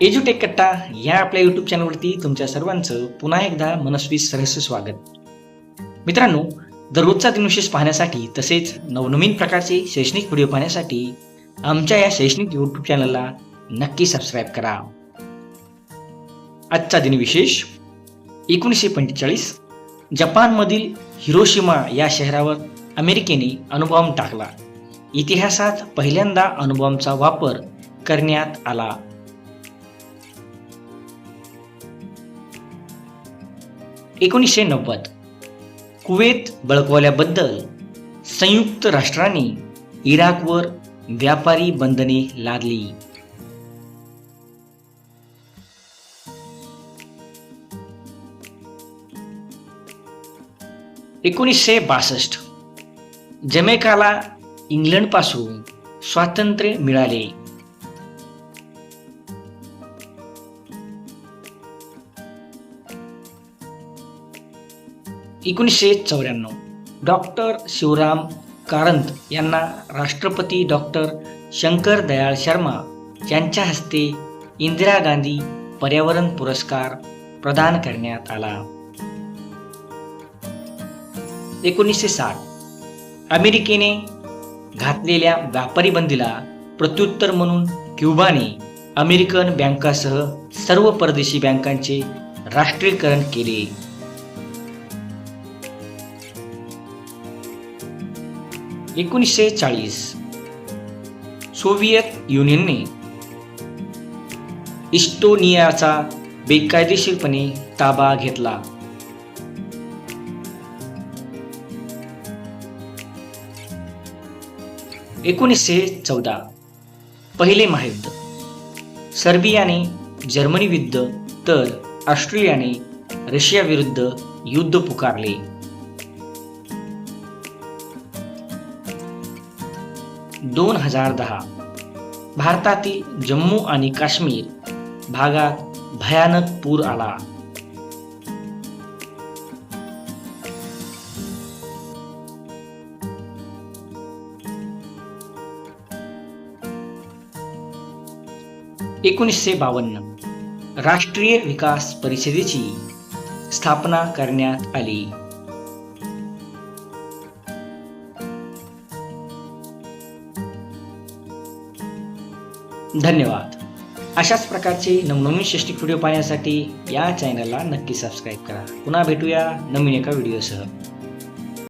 एज्युटेक कट्टा या आपल्या युट्यूब चॅनलवरती तुमच्या सर्वांचं पुन्हा एकदा मनस्वी सहर्ष स्वागत. मित्रांनो दररोजचा दिनविशेष पाहण्यासाठी तसेच नवनवीन प्रकारचे शैक्षणिक व्हिडिओ पाहण्यासाठी आमच्या या शैक्षणिक यूट्यूब चॅनलला नक्की सबस्क्राईब करा. आजचा दिनविशेष एकोणीसशे पंचेचाळीस. जपानमधील हिरोशिमा या शहरावर अमेरिकेने अणुबॉम्ब टाकला. इतिहासात पहिल्यांदा अणुबॉम्बचा वापर करण्यात आला. एकोणीसशे नव्वद. कुवेत बळकवल्याबद्दल संयुक्त राष्ट्रांनी इराकवर व्यापारी बंधने लादली. एकोणीसशे बासष्ट. जमैकाला इंग्लंडपासून स्वातंत्र्य मिळाले. एकोणीसशे चौऱ्याण्णव. डॉक्टर शिवराम कारंत यांना राष्ट्रपती डॉक्टर शंकर दयाळ शर्मा यांच्या हस्ते इंदिरा गांधी पर्यावरण पुरस्कार प्रदान करण्यात आला. एकोणीसशे साठ. अमेरिकेने घातलेल्या व्यापारी बंदीला प्रत्युत्तर म्हणून क्युबाने अमेरिकन बँकासह सर्व परदेशी बँकांचे राष्ट्रीयकरण केले. एकोणीसशे चाळीस. सोव्हिएत युनियनने इस्टोनियाचा बेकायदेशीरपणे ताबा घेतला. एकोणीसशे चौदा. पहिले महायुद्ध. सर्बियाने जर्मनी विरुद्ध तर ऑस्ट्रेलियाने रशियाविरुद्ध युद्ध पुकारले. दोन हजार दहा. भारतातील जम्मू आणि काश्मीर भागात भयानक पूर आला. एकोणीसशे बावन्न राष्ट्रीय विकास परिषदेची स्थापना करण्यात आली. धन्यवाद. अशाच प्रकारचे नवनवीन शैक्षणिक व्हिडिओ पाहण्यासाठी या चॅनलला नक्की सबस्क्राईब करा. पुन्हा भेटूया नवीन एका व्हिडिओसह.